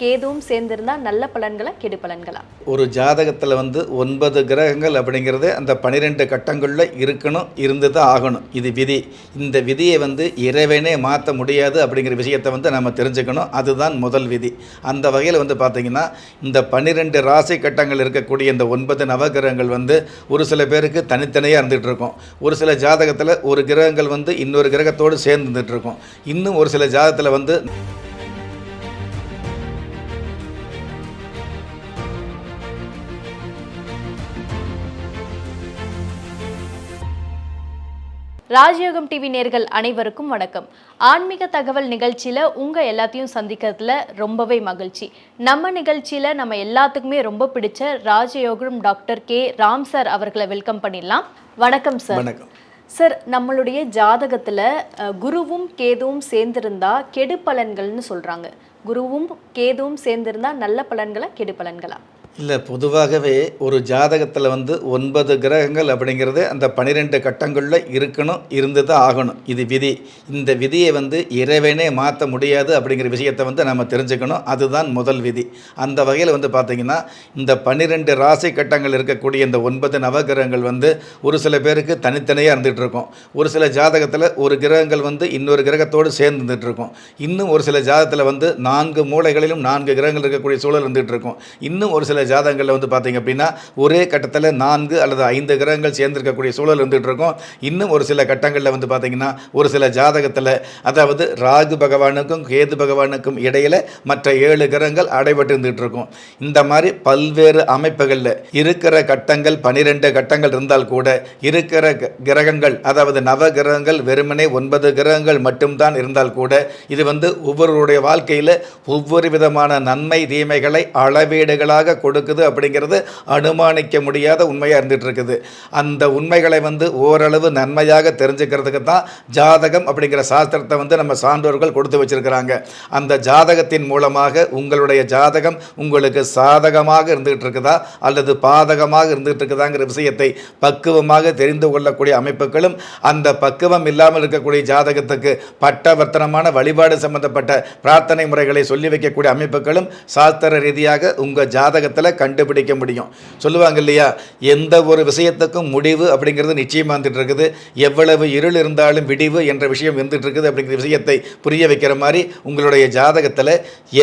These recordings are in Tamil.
கேதுவும் சேர்ந்திருந்தா நல்ல பலன்களா கெடு பலன்களா? ஒரு ஜாதகத்தில் வந்து ஒன்பது கிரகங்கள் அப்படிங்கிறது அந்த பனிரெண்டு கட்டங்களில் இருக்கணும் இருந்து தான் ஆகணும். இது விதி. இந்த விதியை வந்து இறைவனே மாற்ற முடியாது அப்படிங்கிற விஷயத்தை வந்து நம்ம தெரிஞ்சுக்கணும். அதுதான் முதல் விதி. அந்த வகையில் வந்து பார்த்திங்கன்னா இந்த பன்னிரெண்டு ராசி கட்டங்கள் இருக்கக்கூடிய இந்த ஒன்பது நவகிரகங்கள் வந்து ஒரு சில பேருக்கு தனித்தனியாக இருந்துகிட்டு இருக்கும் ஒரு சில ஜாதகத்தில் ஒரு கிரகங்கள் வந்து இன்னொரு கிரகத்தோடு சேர்ந்துட்டு இருக்கும் இன்னும் ஒரு சில ஜாதகத்தில் வந்து ராஜயோகம் டிவி நேர்கள் அனைவருக்கும் வணக்கம். ஆன்மீக தகவல் நிகழ்ச்சியில உங்க எல்லாத்தையும் சந்திக்கிறதுல ரொம்பவே மகிழ்ச்சி. நம்ம நிகழ்ச்சியில நம்ம எல்லாத்துக்குமே ரொம்ப பிடிச்ச ராஜயோகம் டாக்டர் கே. ராம் சார் அவர்களை வெல்கம் பண்ணிடலாம். வணக்கம் சார். வணக்கம். சார் நம்மளுடைய ஜாதகத்துல குருவும் கேதுவும் சேர்ந்திருந்தா கெடு பலன்கள்னு சொல்றாங்க. குருவும் கேதுவும் சேர்ந்திருந்தா நல்ல பலன்களா கெடு பலன்களா? இல்லை பொதுவாகவே ஒரு ஜாதகத்தில் வந்து ஒன்பது கிரகங்கள் அப்படிங்கிறது அந்த பனிரெண்டு கட்டங்களில் இருக்கணும் இருந்து தான் ஆகணும். இது விதி. இந்த விதியை வந்து இறைவனே மாற்ற முடியாது அப்படிங்கிற விஷயத்தை வந்து நம்ம தெரிஞ்சுக்கணும். அதுதான் முதல் விதி. அந்த வகையில் வந்து பார்த்திங்கன்னா இந்த பன்னிரெண்டு ராசி கட்டங்கள் இருக்கக்கூடிய இந்த ஒன்பது நவகிரகங்கள் வந்து ஒரு சில பேருக்கு தனித்தனியாக இருந்துகிட்டு இருக்கும். ஒரு சில ஜாதகத்தில் ஒரு கிரகங்கள் வந்து இன்னொரு கிரகத்தோடு சேர்ந்து இருந்துகிட்டு இருக்கும். இன்னும் ஒரு சில ஜாதகத்தில் வந்து நான்கு மூலைகளிலும் நான்கு கிரகங்கள் இருக்கக்கூடிய சூழல் இருந்துகிட்டு இருக்கும். இன்னும் ஒரு சில ஜாதகங்களில் வந்து பார்த்தீங்க அப்படின்னா ஒரே கட்டத்தில் நான்கு அல்லது ஐந்து கிரகங்கள் சேர்ந்திருக்கக்கூடிய சூழல் இருந்துகிட்டு இருக்கும். இன்னும் ஒரு சில கட்டங்களில் வந்து பார்த்தீங்கன்னா ஒரு சில ஜாதகத்தில் அதாவது ராகு பகவானுக்கும் கேது பகவானுக்கும் இடையில மற்ற ஏழு கிரகங்கள் அடைபட்டு இருந்துகிட்டு இருக்கும். இந்த மாதிரி பல்வேறு அமைப்புகளில் இருக்கிற கட்டங்கள் பனிரெண்டு கட்டங்கள் இருந்தால் கூட இருக்கிற கிரகங்கள் அதாவது நவ கிரகங்கள் வெறுமனே ஒன்பது கிரகங்கள் மட்டும்தான் இருந்தால் கூட இது வந்து ஒவ்வொருவருடைய வாழ்க்கையில் ஒவ்வொரு விதமான நன்மை தீமைகளை அளவீடுகளாக கொடுக்குது அப்படிங்கிறது அனுமானிக்க முடியாத உண்மையாக இருந்துட்டு இருக்குது அந்த உண்மைகளை வந்து ஓரளவு நன்மையாக தெரிஞ்சுக்கிறதுக்கு தான் ஜாதகம் அப்படிங்கிற சாஸ்திரத்தை வந்து நம்ம சான்றோர்கள் கொடுத்து வச்சிருக்கிறாங்க. அந்த ஜாதகத்தின் மூலமாக உங்களுடைய ஜாதகம் உங்களுக்கு சாதகமாக இருந்துகிட்டு இருக்குதா அல்லது பாதகமாக இருந்துகிட்டு இருக்குதாங்கிற விஷயத்தை பக்குவமாக தெரிந்து கொள்ளக்கூடிய அமைப்புகளும் அந்த பக்குவம் இல்லாமல் இருக்கக்கூடிய ஜாதகத்துக்கு பட்டவர்த்தனமான வழிபாடு சம்பந்தப்பட்ட பிரார்த்தனை முறைகளை சொல்லி வைக்கக்கூடிய அமைப்புகளும் சாஸ்திர ரீதியாக உங்கள் ஜாதகத்தை காலத்தில் கண்டுபிடிக்க முடியும். சொல்லுவாங்க இல்லையா? எந்த ஒரு விஷயத்துக்கும் முடிவு அப்படிங்கிறது நிச்சயமாக வந்துட்டு இருக்குது எவ்வளவு இருள் இருந்தாலும் விடிவு என்ற விஷயம் வந்துட்டு இருக்குது அப்படிங்கிற விஷயத்தை புரிய வைக்கிற மாதிரி உங்களுடைய ஜாதகத்தில்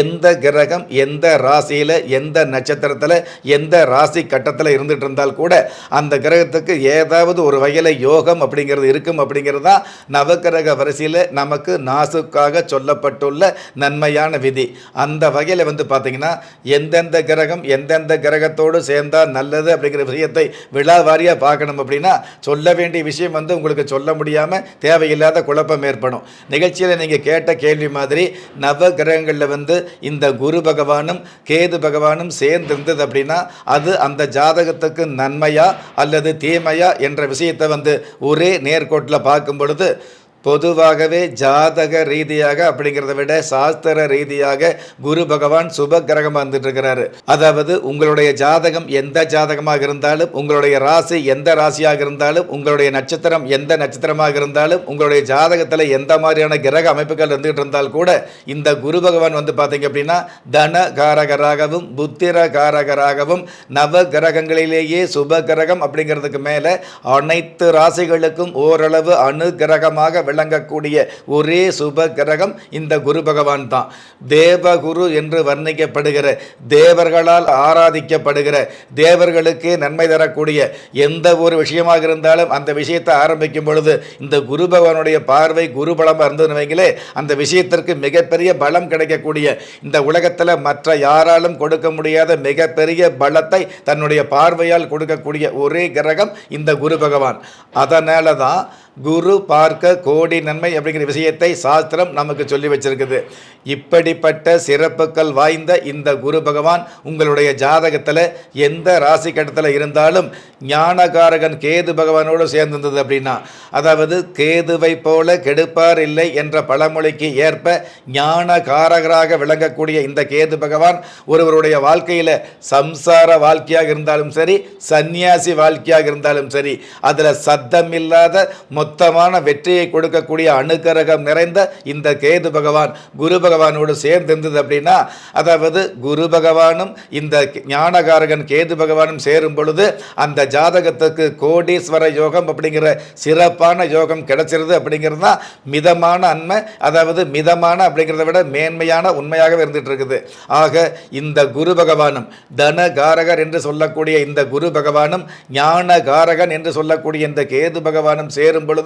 எந்த கிரகம் எந்த ராசியில் எந்த நட்சத்திரத்தில் எந்த ராசி கட்டத்தில் இருந்துட்டு இருந்தால் கூட அந்த கிரகத்துக்கு ஏதாவது ஒரு வகையில் யோகம் அப்படிங்கிறது இருக்கும் அப்படிங்கிறது தான் நவக்கிரக வரிசையில் நமக்கு நாசுக்காக சொல்லப்பட்டுள்ள நன்மையான விதி. அந்த வகையில் வந்து பார்த்தீங்கன்னா எந்தெந்த கிரகம் எந்த எந்தெந்த கிரகத்தோடு சேர்ந்தால் நல்லது அப்படிங்கிற விஷயத்தை விழா வாரியாக பார்க்கணும் அப்படின்னா சொல்ல வேண்டிய விஷயம் வந்து உங்களுக்கு சொல்ல முடியாமல் தேவையில்லாத குழப்பம் ஏற்படும். நிகழ்ச்சியில் நீங்கள் கேட்ட கேள்வி மாதிரி நவ கிரகங்களில் வந்து இந்த குரு பகவானும் கேது பகவானும் சேர்ந்து இருந்தது அப்படின்னா அது அந்த ஜாதகத்துக்கு நன்மையா அல்லது தீமையா என்ற விஷயத்தை வந்து ஒரே நேர்கோட்டில் பார்க்கும் பொழுது பொதுவாகவே ஜாதக ரீதியாக அப்படிங்கிறத விட சாஸ்திர ரீதியாக குரு பகவான் சுப கிரகமாக வந்துட்டு இருக்கிறாரு அதாவது உங்களுடைய ஜாதகம் எந்த ஜாதகமாக இருந்தாலும் உங்களுடைய ராசி எந்த ராசியாக இருந்தாலும் உங்களுடைய நட்சத்திரம் எந்த நட்சத்திரமாக இருந்தாலும் உங்களுடைய ஜாதகத்தில் எந்த மாதிரியான கிரக அமைப்புகள் இருந்துகிட்டு இருந்தால் கூட இந்த குரு பகவான் வந்து பார்த்தீங்க அப்படின்னா தன காரகராகவும் புத்திர காரகராகவும் நவ கிரகங்களிலேயே சுப கிரகம் அப்படிங்கிறதுக்கு மேலே அனைத்து ராசிகளுக்கும் ஓரளவு அனுகிரகமாக விளங்கக்கூடிய ஒரே சுப கிரகம் இந்த குரு பகவான் தான். தேவகுரு என்று வர்ணிக்கப்படுகிற தேவர்களால் ஆராதிக்கப்படுகிற தேவர்களுக்கு நன்மை தரக்கூடிய எந்த ஒரு விஷயமாக இருந்தாலும் அந்த விஷயத்தை ஆரம்பிக்கும் பொழுது இந்த குரு பகவானுடைய பார்வை குரு பலமாக இருந்ததுன்னு வைங்களே அந்த விஷயத்திற்கு மிகப்பெரிய பலம் கிடைக்கக்கூடிய இந்த உலகத்தில் மற்ற யாராலும் கொடுக்க முடியாத மிகப்பெரிய பலத்தை தன்னுடைய பார்வையால் கொடுக்கக்கூடிய ஒரே கிரகம் இந்த குரு பகவான். அதனால தான் குரு பார்க்க கோடி நன்மை அப்படிங்கிற விஷயத்தை சாஸ்திரம் நமக்கு சொல்லி வச்சிருக்குது. இப்படிப்பட்ட சிறப்புகள் வாய்ந்த இந்த குரு பகவான் உங்களுடைய ஜாதகத்தில் எந்த ராசி கட்டத்தில் இருந்தாலும் ஞானகாரகன் கேது பகவானோடு சேர்ந்திருந்தது அப்படின்னா அதாவது கேதுவை போல கெடுப்பார் இல்லை என்ற பழமொழிக்கு ஏற்ப ஞானகாரகராக விளங்கக்கூடிய இந்த கேது பகவான் ஒருவருடைய வாழ்க்கையில் சம்சார வாழ்க்கையாக இருந்தாலும் சரி சந்நியாசி வாழ்க்கையாக இருந்தாலும் சரி அதில் சத்தம் இல்லாத மொத்தமான வெற்றியை கொடுக்கக்கூடிய அணுக்கரகம் நிறைந்த இந்த கேது பகவான் குரு பகவானோடு சேர்ந்து இருந்தது அப்படின்னா அதாவது குரு பகவானும் இந்த ஞானகாரகன் கேது பகவானும் சேரும் பொழுது அந்த ஜாதகத்துக்கு கோடீஸ்வர யோகம் அப்படிங்கிற சிறப்பான யோகம் கிடைச்சிருது அப்படிங்கிறது தான் மிதமான அன்மை அதாவது மிதமான அப்படிங்கிறத விட மேன்மையான உண்மையாகவே இருந்துட்டு இருக்குது. ஆக இந்த குரு பகவானும் தனகாரகர் என்று சொல்லக்கூடிய இந்த குரு பகவானும் ஞானகாரகன் என்று சொல்லக்கூடிய இந்த கேது பகவானும் சேரும் பொழுது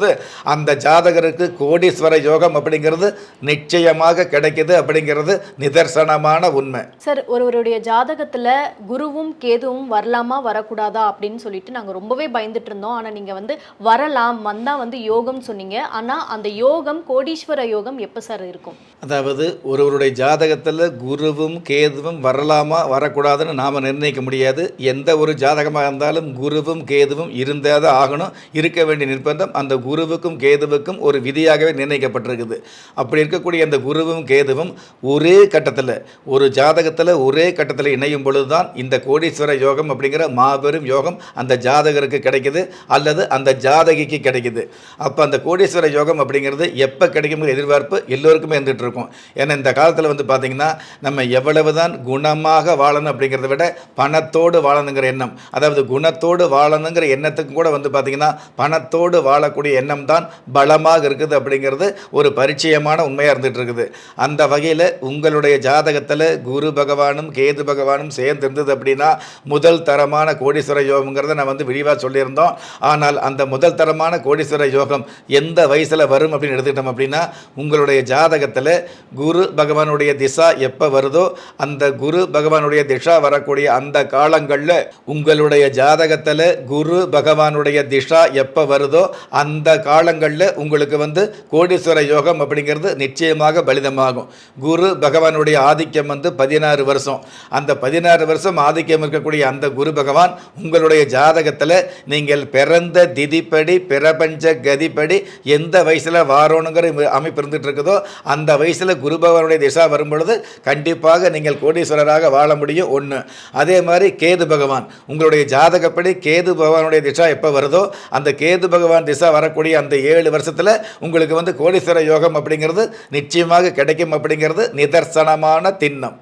அந்த ஜாதகருக்கு கோடீஸ்வர யோகம் அப்படிங்கிறது நிச்சயமாக கிடைக்குது அப்படிங்கிறது நிதர்சனமான உண்மை. சார் ஒருவருடைய ஜாதகத்துல குருவும் கேதுவும் வரலாமா வரக்கூடாதா அப்படின்னு சொல்லிட்டு நாங்க ரொம்பவே பயந்துட்டு இருந்தோம் ஆனா நீங்க வந்து வரலாம் வந்தா வந்து யோகம் சொன்னீங்க. ஆனா அந்த யோகம் கோடீஸ்வர யோகம் எப்ப சார் இருக்கும்? அதாவது ஒருவருடைய ஜாதகத்தில் குருவும் கேதுவும் வரலாமா வரக்கூடாதுன்னு நாம் நிர்ணயிக்க முடியாது. எந்த ஒரு ஜாதகமாக இருந்தாலும் குருவும் கேதுவும் இருந்தால் தான் ஆகணும். இருக்க வேண்டிய நிர்பந்தம் அந்த குருவுக்கும் கேதுவுக்கும் ஒரு விதியாகவே நிர்ணயிக்கப்பட்டிருக்குது. அப்படி இருக்கக்கூடிய அந்த குருவும் கேதுவும் ஒரே கட்டத்தில் ஒரு ஜாதகத்தில் ஒரே கட்டத்தில் இணையும் பொழுது தான் இந்த கோடீஸ்வர யோகம் அப்படிங்கிற மாபெரும் யோகம் அந்த ஜாதகருக்கு கிடைக்குது அல்லது அந்த ஜாதகிக்கு கிடைக்குது. அப்போ அந்த கோடீஸ்வர யோகம் அப்படிங்கிறது எப்போ கிடைக்குங்கிற எதிர்பார்ப்பு எல்லோருக்குமே இருந்துகிட்டு இருக்கும். ஏன்னா இந்த காலத்தில் வந்து பார்த்திங்கன்னா நம்ம எவ்வளவு தான் குணமாக வாழணும் அப்படிங்கிறத விட பணத்தோடு வாழணுங்கிற எண்ணம் அதாவது குணத்தோடு வாழணுங்கிற எண்ணத்துக்கும் கூட வந்து பார்த்திங்கன்னா பணத்தோடு வாழக்கூடிய எண்ணம் தான் பலமாக இருக்குது அப்படிங்கிறது ஒரு பரிச்சயமான உண்மையாக இருந்துகிட்டு இருக்குது. அந்த வகையில் உங்களுடைய ஜாதகத்தில் குரு பகவானும் கேது பகவானும் சேர்ந்து இருந்தது அப்படின்னா முதல் தரமான கோடீஸ்வர யோகங்கிறத நான் வந்து விரிவாக சொல்லியிருந்தோம். ஆனால் அந்த முதல் தரமான கோடீஸ்வர யோகம் எந்த வயசில் வரும் அப்படின்னு எடுத்துக்கிட்டோம் அப்படின்னா உங்களுடைய ஜாதகத்தில் குரு பகவானுடைய திசா எப்போ வருதோ அந்த குரு பகவானுடைய திசா வரக்கூடிய அந்த காலங்களில் உங்களுடைய ஜாதகத்தில் குரு பகவானுடைய திசா எப்போ வருதோ அந்த அந்த காலங்களில் உங்களுக்கு வந்து கோடீஸ்வர யோகம் அப்படிங்கிறது நிச்சயமாக பலிதமாகும். குரு பகவானுடைய ஆதிக்கம் வந்து பதினாறு வருஷம். அந்த பதினாறு வருஷம் ஆதிக்கம் இருக்கக்கூடிய அந்த குரு பகவான் உங்களுடைய ஜாதகத்தில் நீங்கள் பிறந்த திதிப்படி பிரபஞ்ச கதிப்படி எந்த வயசில் வாரோணுங்கிற அமைப்பு இருந்துகிட்ருக்குதோ அந்த வயசில் குரு பகவானுடைய திசா வரும்பொழுது கண்டிப்பாக நீங்கள் கோடீஸ்வரராக வாழ முடியும் ஒன்று அதே மாதிரி கேது பகவான். உங்களுடைய ஜாதகப்படி கேது பகவானுடைய திசா எப்போ வருதோ அந்த கேது பகவான் திசா வரக்கூடிய அந்த ஏழு வருஷத்தில் உங்களுக்கு வந்து கோடீஸ்வர யோகம் அப்படிங்கிறது நிச்சயமாக கிடைக்கும் அப்படிங்கிறது நிதர்சனமான திண்ணம்.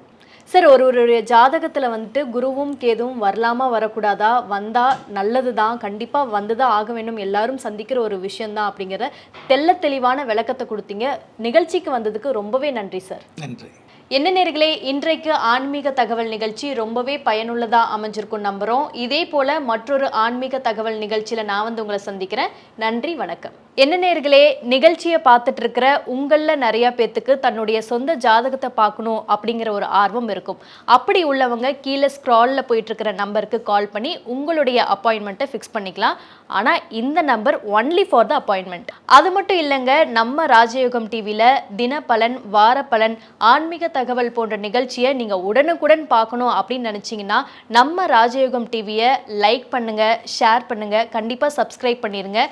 சார் ஒருவருடைய ஜாதகத்துல வந்துட்டு குருவும் கேதுவும் வரலாமா வரக்கூடாதா? வந்தா நல்லது தான் கண்டிப்பா வந்துதான் ஆக வேண்டும். எல்லாரும் சந்திக்கிற ஒரு விஷயம்தான் அப்படிங்கிற தெள்ள தெளிவான விளக்கத்தை கொடுத்தீங்க. நிகழ்ச்சிக்கு வந்ததுக்கு ரொம்பவே நன்றி சார். நன்றி. என்ன நேர்களே இன்றைக்கு ஆன்மீக தகவல் நிகழ்ச்சி ரொம்பவே பயனுள்ளதா அமைஞ்சிருக்கும் நம்புகிறோம் இதே போல மற்றொரு ஆன்மீக தகவல் நிகழ்ச்சியில் நான் வந்து உங்களை சந்திக்கிறேன். நன்றி வணக்கம். என்ன நேர்களே நிகழ்ச்சியை பார்த்துட்டு இருக்கிற உங்களில் நிறைய பேத்துக்கு தன்னுடைய சொந்த ஜாதகத்தை பார்க்கணும் அப்படிங்கிற ஒரு ஆர்வம் இருக்கும். அப்படி உள்ளவங்க கீழே ஸ்க்ராலில் போயிட்டு இருக்கிற நம்பருக்கு கால் பண்ணி உங்களுடைய அப்பாயின்மெண்ட்டை ஃபிக்ஸ் பண்ணிக்கலாம். ஆனா இந்த number only for the appointment அது மட்டும் இல்லைங்க நம்ம ராஜயோகம் டிவியில் தினப்பலன் வாரப்பலன் ஆன்மீக தகவல் போன்ற நிகழ்ச்சியை நீங்க உடனுக்குடன் பார்க்கணும் அப்படின்னு நினைச்சீங்கன்னா நம்ம ராஜயோகம் டிவியை லைக் பண்ணுங்க ஷேர் பண்ணுங்க கண்டிப்பா சப்ஸ்கிரைப் பண்ணிருங்க.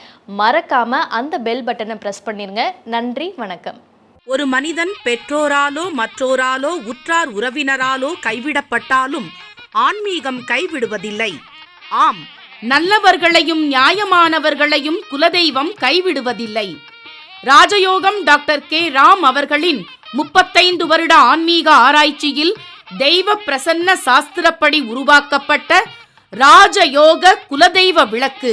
மறக்காம அந்த பெல் பட்டனை ப்ரெஸ் பண்ணிருங்க. நன்றி வணக்கம். ஒரு மனிதன் பெற்றோராலோ மற்றோராலோ உற்றார் உறவினராலோ கைவிடப்பட்டாலும் ஆன்மீகம் கைவிடுவதில்லை. ஆம் நல்லவர்களையும் நியாயமானவர்களையும் குலதெய்வம் கைவிடுவதில்லை. ராஜயோகம் டாக்டர் கே. ராம் அவர்களின் முப்பத்தைந்து வருட ஆன்மீக ஆராய்ச்சியில் தெய்வ பிரசன்ன சாஸ்திரப்படி உருவாக்கப்பட்ட ராஜயோக குலதெய்வ விளக்கு.